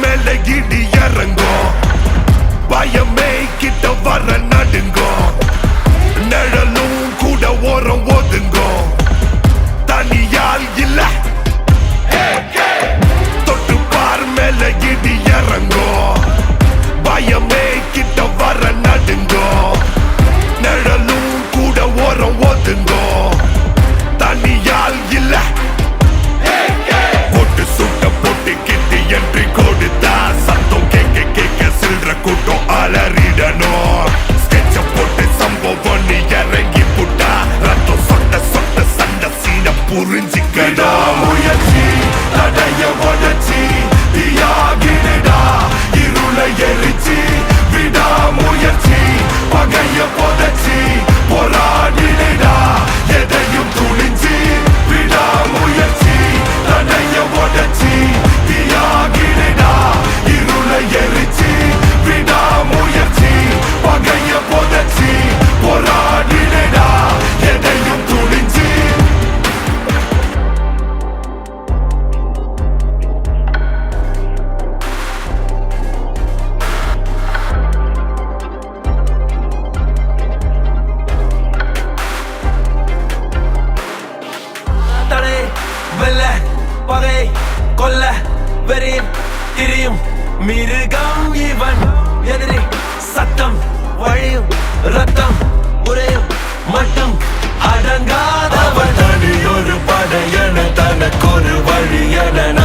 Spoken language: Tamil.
மேல இடி இறங்கும். பயம் பகை கொல்ல வெறியும் திரியும் மிருகம் இவன். எதிரி சத்தம் வழியும் ரத்தம் உரையும் மட்டும் அடங்காதவன். தனியொரு படையன தனக்கொரு வழி என